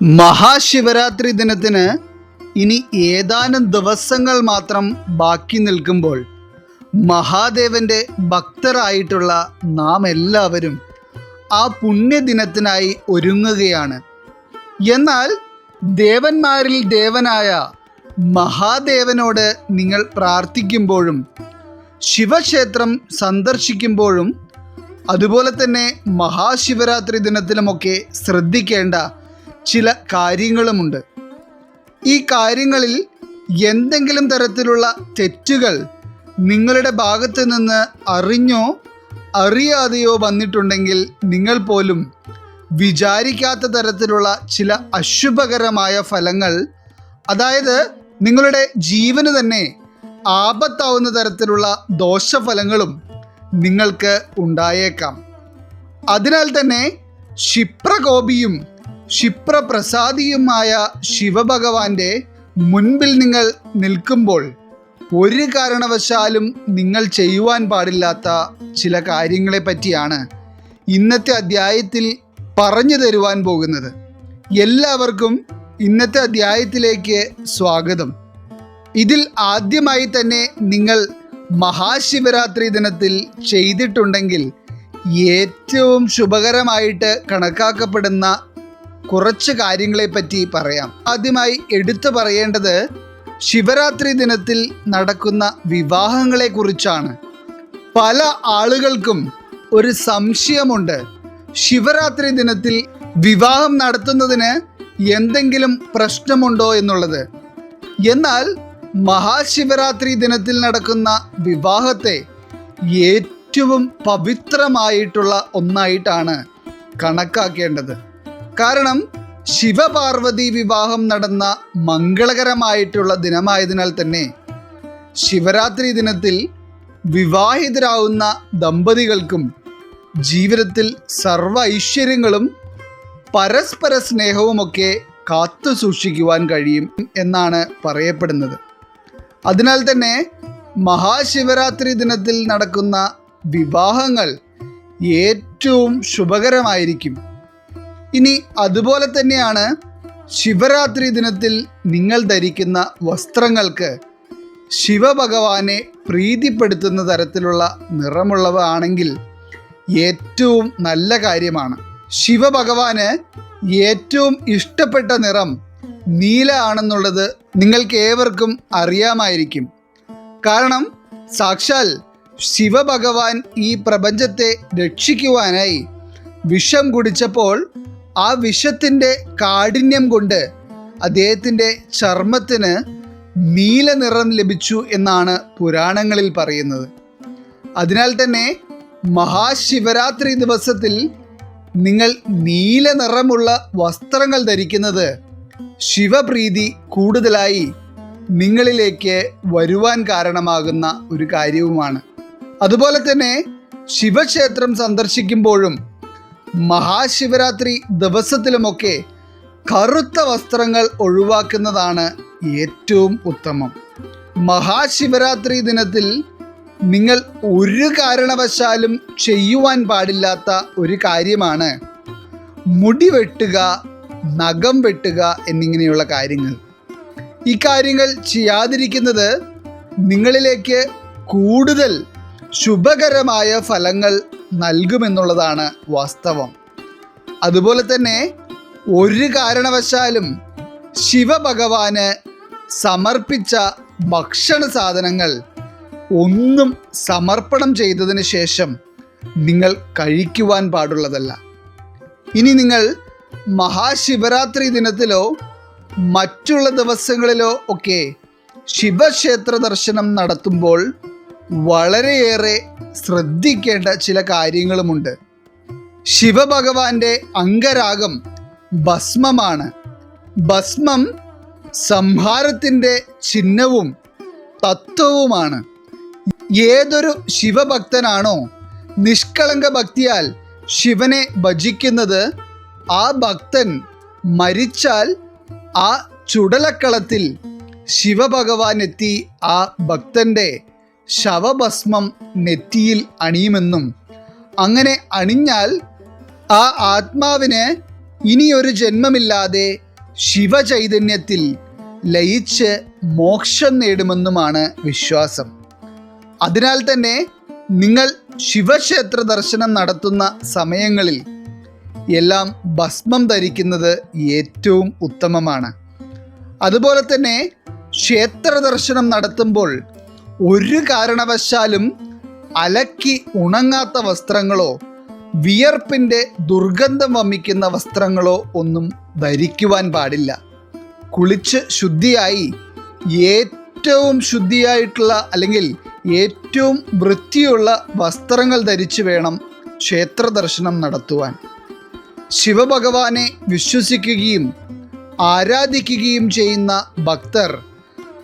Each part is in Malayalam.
മഹാശിവരാത്രി ദിനത്തിന് ഇനി ഏതാനും ദിവസങ്ങൾ മാത്രം ബാക്കി നിൽക്കുമ്പോൾ മഹാദേവന്റെ ഭക്തരായിട്ടുള്ള നാം എല്ലാവരും ആ പുണ്യദിനത്തിനായി ഒരുങ്ങുകയാണ്. എന്നാൽ ദേവന്മാരിൽ ദേവനായ മഹാദേവനോട് നിങ്ങൾ പ്രാർത്ഥിക്കുമ്പോഴും ശിവക്ഷേത്രം സന്ദർശിക്കുമ്പോഴും അതുപോലെ തന്നെ മഹാശിവരാത്രി ദിനത്തിലുമൊക്കെ ശ്രദ്ധിക്കേണ്ട ചില കാര്യങ്ങളുമുണ്ട്. ഈ കാര്യങ്ങളിൽ എന്തെങ്കിലും തരത്തിലുള്ള തെറ്റുകൾ നിങ്ങളുടെ ഭാഗത്ത് നിന്ന് അറിഞ്ഞോ അറിയാതെയോ വന്നിട്ടുണ്ടെങ്കിൽ നിങ്ങൾ പോലും വിചാരിക്കാത്ത തരത്തിലുള്ള ചില അശുഭകരമായ ഫലങ്ങൾ അതായത് നിങ്ങളുടെ ജീവന് തന്നെ ആപത്താവുന്ന തരത്തിലുള്ള ദോഷഫലങ്ങളും നിങ്ങൾക്ക് ഉണ്ടായേക്കാം. അതിനാൽ തന്നെ ക്ഷിപ്രകോപിയും ക്ഷിപ്രപ്രസാദിയുമായ ശിവഭഗവാന്റെ മുൻപിൽ നിങ്ങൾ നിൽക്കുമ്പോൾ ഒരു കാരണവശാലും നിങ്ങൾ ചെയ്യുവാൻ പാടില്ലാത്ത ചില കാര്യങ്ങളെ പറ്റിയാണ് ഇന്നത്തെ അധ്യായത്തിൽ പറഞ്ഞു തരുവാൻ പോകുന്നത്. എല്ലാവർക്കും ഇന്നത്തെ അധ്യായത്തിലേക്ക് സ്വാഗതം. ഇതിൽ ആദ്യമായി തന്നെ നിങ്ങൾ മഹാശിവരാത്രി ദിനത്തിൽ ചെയ്തിട്ടുണ്ടെങ്കിൽ ഏറ്റവും ശുഭകരമായിട്ട് കണക്കാക്കപ്പെടുന്ന കുറച്ച് കാര്യങ്ങളെ പറ്റി പറയാം. ആദ്യമായി എടുത്തു പറയേണ്ടത് ശിവരാത്രി ദിനത്തിൽ നടക്കുന്ന വിവാഹങ്ങളെ കുറിച്ചാണ്. പല ആളുകൾക്കും ഒരു സംശയമുണ്ട്. ശിവരാത്രി ദിനത്തിൽ വിവാഹം നടത്തുന്നതിന് എന്തെങ്കിലും പ്രശ്നമുണ്ടോ എന്നുള്ളത്. എന്നാൽ മഹാശിവരാത്രി ദിനത്തിൽ നടക്കുന്ന വിവാഹത്തെ ഏറ്റവും പവിത്രമായിട്ടുള്ള ഒന്നായിട്ടാണ് കണക്കാക്കേണ്ടത്. കാരണം ശിവപാർവതി വിവാഹം നടന്ന മംഗളകരമായിട്ടുള്ള ദിനമായതിനാൽ തന്നെ ശിവരാത്രി ദിനത്തിൽ വിവാഹിതരാവുന്ന ദമ്പതികൾക്കും ജീവിതത്തിൽ സർവ ഐശ്വര്യങ്ങളും പരസ്പര സ്നേഹവുമൊക്കെ കാത്തു സൂക്ഷിക്കുവാൻ കഴിയും എന്നാണ് പറയപ്പെടുന്നത്. അതിനാൽ തന്നെ മഹാശിവരാത്രി ദിനത്തിൽ നടക്കുന്ന വിവാഹങ്ങൾ ഏറ്റവും ശുഭകരമായിരിക്കും. ഇനി അതുപോലെ തന്നെയാണ് ശിവരാത്രി ദിനത്തിൽ നിങ്ങൾ ധരിക്കുന്ന വസ്ത്രങ്ങൾക്ക് ശിവഭഗവാനെ പ്രീതിപ്പെടുത്തുന്ന തരത്തിലുള്ള നിറമുള്ളവ ആണെങ്കിൽ ഏറ്റവും നല്ല കാര്യമാണ്. ശിവഭഗവാന് ഏറ്റവും ഇഷ്ടപ്പെട്ട നിറം നീല ആണെന്നുള്ളത് നിങ്ങൾക്ക് ഏവർക്കും അറിയാമായിരിക്കും. കാരണം സാക്ഷാൽ ശിവഭഗവാൻ ഈ പ്രപഞ്ചത്തെ രക്ഷിക്കുവാനായി വിഷം കുടിച്ചപ്പോൾ ആ വിഷത്തിന്റെ കാഠിന്യം കൊണ്ട് അദ്ദേഹത്തിന്റെ ചർമ്മത്തിന് നീല നിറം ലഭിച്ചു എന്നാണ് പുരാണങ്ങളിൽ പറയുന്നത്. അതിനാൽ തന്നെ മഹാശിവരാത്രി ദിവസത്തിൽ നിങ്ങൾ നീല നിറമുള്ള വസ്ത്രങ്ങൾ ധരിക്കുന്നത് ശിവപ്രീതി കൂടുതലായി നിങ്ങളിലേക്ക് വരുവാൻ കാരണമാകുന്ന ഒരു കാര്യവുമാണ്. അതുപോലെ തന്നെ ശിവക്ഷേത്രം സന്ദർശിക്കുമ്പോഴും മഹാശിവരാത്രി ദിവസത്തിലുമൊക്കെ കറുത്ത വസ്ത്രങ്ങൾ ഒഴിവാക്കുന്നതാണ് ഏറ്റവും ഉത്തമം. മഹാശിവരാത്രി ദിനത്തിൽ നിങ്ങൾ ഒരു കാരണവശാലും ചെയ്യുവാൻ പാടില്ലാത്ത ഒരു കാര്യമാണ് മുടി വെട്ടുക നഖം വെട്ടുക എന്നിങ്ങനെയുള്ള കാര്യങ്ങൾ. ഈ കാര്യങ്ങൾ ചെയ്യാതിരിക്കുന്നത് നിങ്ങളിലേക്ക് കൂടുതൽ ശുഭകരമായ ഫലങ്ങൾ നൽകുമെന്നുള്ളതാണ് വാസ്തവം. അതുപോലെ തന്നെ ഒരു കാരണവശാലും ശിവഭഗവാന് സമർപ്പിച്ച ഭക്ഷണ സാധനങ്ങൾ ഒന്നും സമർപ്പണം ചെയ്തതിന് ശേഷം നിങ്ങൾ കഴിക്കുവാൻ പാടുള്ളതല്ല. ഇനി നിങ്ങൾ മഹാശിവരാത്രി ദിനത്തിലോ മറ്റുള്ള ദിവസങ്ങളിലോ ഒക്കെ ശിവക്ഷേത്ര ദർശനം നടത്തുമ്പോൾ വളരെയേറെ ശ്രദ്ധിക്കേണ്ട ചില കാര്യങ്ങളുമുണ്ട്. ശിവഭഗവാന്റെ അംഗരാഗം ഭസ്മമാണ്. ഭസ്മം സംഹാരത്തിന്റെ ചിഹ്നവും തത്വവുമാണ്. ഏതൊരു ശിവഭക്തനാണോ നിഷ്കളങ്ക ഭക്തിയാൽ ശിവനെ ഭജിക്കുന്നത് ആ ഭക്തൻ മരിച്ചാൽ ആ ചുടലക്കളത്തിൽ ശിവഭഗവാൻ എത്തി ആ ഭക്തന്റെ ശവഭസ്മം നെറ്റിയിൽ അണിയുമെന്നും അങ്ങനെ അണിഞ്ഞാൽ ആ ആത്മാവിന് ഇനിയൊരു ജന്മമില്ലാതെ ശിവചൈതന്യത്തിൽ ലയിച്ച് മോക്ഷം നേടുമെന്നുമാണ് വിശ്വാസം. അതിനാൽ തന്നെ നിങ്ങൾ ശിവക്ഷേത്ര ദർശനം നടത്തുന്ന സമയങ്ങളിൽ എല്ലാം ഭസ്മം ധരിക്കുന്നത് ഏറ്റവും ഉത്തമമാണ്. അതുപോലെ തന്നെ ക്ഷേത്ര ദർശനം നടത്തുമ്പോൾ ഒരു കാരണവശാലും അലക്കി ഉണങ്ങാത്ത വസ്ത്രങ്ങളോ വിയർപ്പിന്റെ ദുർഗന്ധം വമിക്കുന്ന വസ്ത്രങ്ങളോ ഒന്നും ധരിക്കുവാൻ പാടില്ല. കുളിച്ച് ശുദ്ധിയായി ഏറ്റവും ശുദ്ധിയായിട്ടുള്ള അല്ലെങ്കിൽ ഏറ്റവും വൃത്തിയുള്ള വസ്ത്രങ്ങൾ ധരിച്ചു വേണം ക്ഷേത്ര ദർശനം നടത്തുവാൻ. ശിവഭഗവാനെ വിശ്വസിക്കുകയും ആരാധിക്കുകയും ചെയ്യുന്ന ഭക്തർ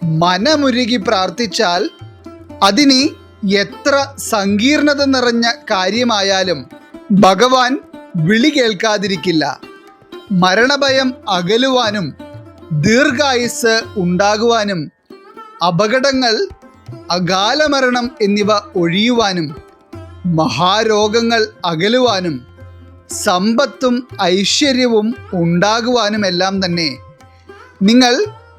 മനമുരുകി പ്രാർത്ഥിച്ചാൽ അതിന് എത്ര സങ്കീർണത നിറഞ്ഞ കാര്യമായാലും ഭഗവാൻ വിളി കേൾക്കാതിരിക്കില്ല. മരണഭയം അകലുവാനും ദീർഘായുസ് ഉണ്ടാകുവാനും അപകടങ്ങൾ അകാലമരണം എന്നിവ ഒഴിയുവാനും മഹാരോഗങ്ങൾ അകലുവാനും സമ്പത്തും ഐശ്വര്യവും ഉണ്ടാകുവാനുമെല്ലാം തന്നെ നിങ്ങൾ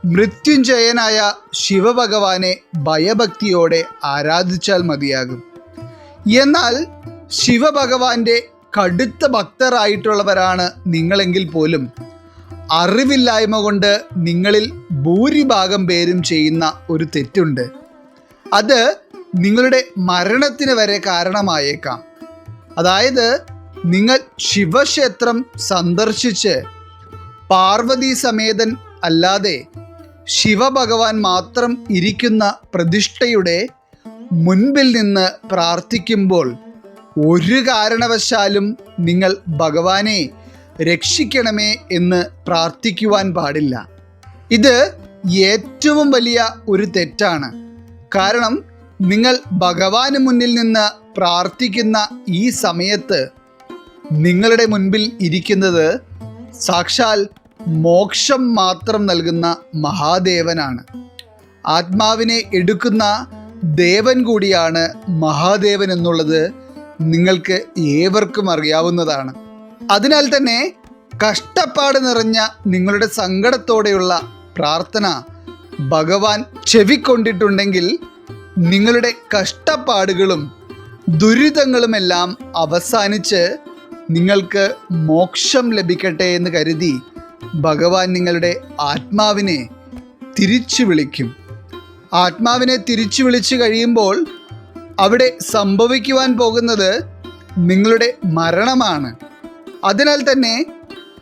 മൃത്യുഞ്ജയനായ ശിവഭഗവാനെ ഭയഭക്തിയോടെ ആരാധിച്ചാൽ മതിയാകും. എന്നാൽ ശിവഭഗവാന്റെ കടുത്ത ഭക്തരായിട്ടുള്ളവരാണ് നിങ്ങളെങ്കിൽ പോലും അറിവില്ലായ്മ കൊണ്ട് നിങ്ങളിൽ ഭൂരിഭാഗം പേരും ചെയ്യുന്ന ഒരു തെറ്റുണ്ട്. അത് നിങ്ങളുടെ മരണത്തിന് വരെ കാരണമായേക്കാം. അതായത് നിങ്ങൾ ശിവക്ഷേത്രം സന്ദർശിച്ച് പാർവതി സമേതൻ അല്ലാതെ ശിവഭഗവാൻ മാത്രം ഇരിക്കുന്ന പ്രതിഷ്ഠയുടെ മുൻപിൽ നിന്ന് പ്രാർത്ഥിക്കുമ്പോൾ ഒരു കാരണവശാലും നിങ്ങൾ ഭഗവാനെ രക്ഷിക്കണമേ എന്ന് പ്രാർത്ഥിക്കുവാൻ പാടില്ല. ഇത് ഏറ്റവും വലിയ ഒരു തെറ്റാണ്. കാരണം നിങ്ങൾ ഭഗവാന് മുന്നിൽ നിന്ന് പ്രാർത്ഥിക്കുന്ന ഈ സമയത്ത് നിങ്ങളുടെ മുൻപിൽ ഇരിക്കുന്നത് സാക്ഷാൽ മോക്ഷം മാത്രം നൽകുന്ന മഹാദേവനാണ്. ആത്മാവിനെ എടുക്കുന്ന ദേവൻ കൂടിയാണ് മഹാദേവൻ എന്നുള്ളത് നിങ്ങൾക്ക് ഏവർക്കും അറിയാവുന്നതാണ്. അതിനാൽ തന്നെ കഷ്ടപ്പാട് നിറഞ്ഞ നിങ്ങളുടെ സങ്കടത്തോടെയുള്ള പ്രാർത്ഥന ഭഗവാൻ ചെവിക്കൊണ്ടിട്ടുണ്ടെങ്കിൽ നിങ്ങളുടെ കഷ്ടപ്പാടുകളും ദുരിതങ്ങളുമെല്ലാം അവസാനിച്ച് നിങ്ങൾക്ക് മോക്ഷം ലഭിക്കട്ടെ എന്ന് കരുതി ഭഗവാൻ നിങ്ങളുടെ ആത്മാവിനെ തിരിച്ചു വിളിക്കും. ആത്മാവിനെ തിരിച്ചു വിളിച്ചു കഴിയുമ്പോൾ അവിടെ സംഭവിക്കുവാൻ പോകുന്നത് നിങ്ങളുടെ മരണമാണ്. അതിനാൽ തന്നെ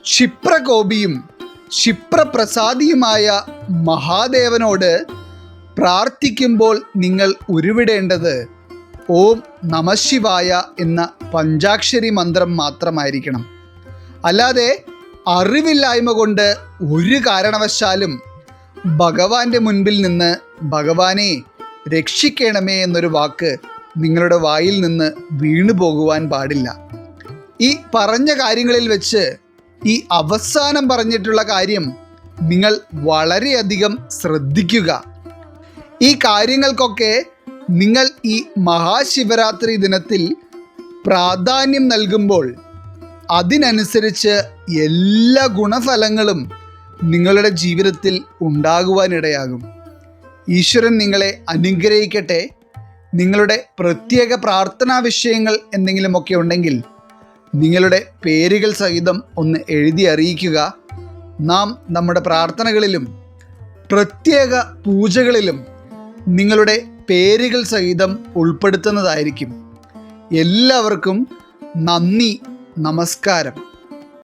ക്ഷിപ്രകോപിയും ക്ഷിപ്രപ്രസാദിയുമായ മഹാദേവനോട് പ്രാർത്ഥിക്കുമ്പോൾ നിങ്ങൾ ഉരുവിടേണ്ടത് ഓം നമശിവായ എന്ന പഞ്ചാക്ഷരി മന്ത്രം മാത്രമായിരിക്കണം. അല്ലാതെ അറിവില്ലായ്മ കൊണ്ട് ഒരു കാരണവശാലും ഭഗവാന്റെ മുൻപിൽ നിന്ന് ഭഗവാനെ രക്ഷിക്കണമേ എന്നൊരു വാക്ക് നിങ്ങളുടെ വായിൽ നിന്ന് വീണു പോകുവാൻ പാടില്ല. ഈ പറഞ്ഞ കാര്യങ്ങളിൽ വെച്ച് ഈ അവസാനം പറഞ്ഞിട്ടുള്ള കാര്യം നിങ്ങൾ വളരെയധികം ശ്രദ്ധിക്കുക. ഈ കാര്യങ്ങൾക്കൊക്കെ നിങ്ങൾ ഈ മഹാശിവരാത്രി ദിനത്തിൽ പ്രാധാന്യം നൽകുമ്പോൾ അതിനനുസരിച്ച് എല്ലാ ഗുണഫലങ്ങളും നിങ്ങളുടെ ജീവിതത്തിൽ ഉണ്ടാകുവാനിടയാകും. ഈശ്വരൻ നിങ്ങളെ അനുഗ്രഹിക്കട്ടെ. നിങ്ങളുടെ പ്രത്യേക പ്രാർത്ഥനാ വിഷയങ്ങൾ എന്തെങ്കിലുമൊക്കെ ഉണ്ടെങ്കിൽ നിങ്ങളുടെ പേരുകൾ സഹിതം ഒന്ന് എഴുതി അറിയിക്കുക. നാം നമ്മുടെ പ്രാർത്ഥനകളിലും പ്രത്യേക പൂജകളിലും നിങ്ങളുടെ പേരുകൾ സഹിതം ഉൾപ്പെടുത്തുന്നതായിരിക്കും. എല്ലാവർക്കും നന്ദി. നമസ്കാരം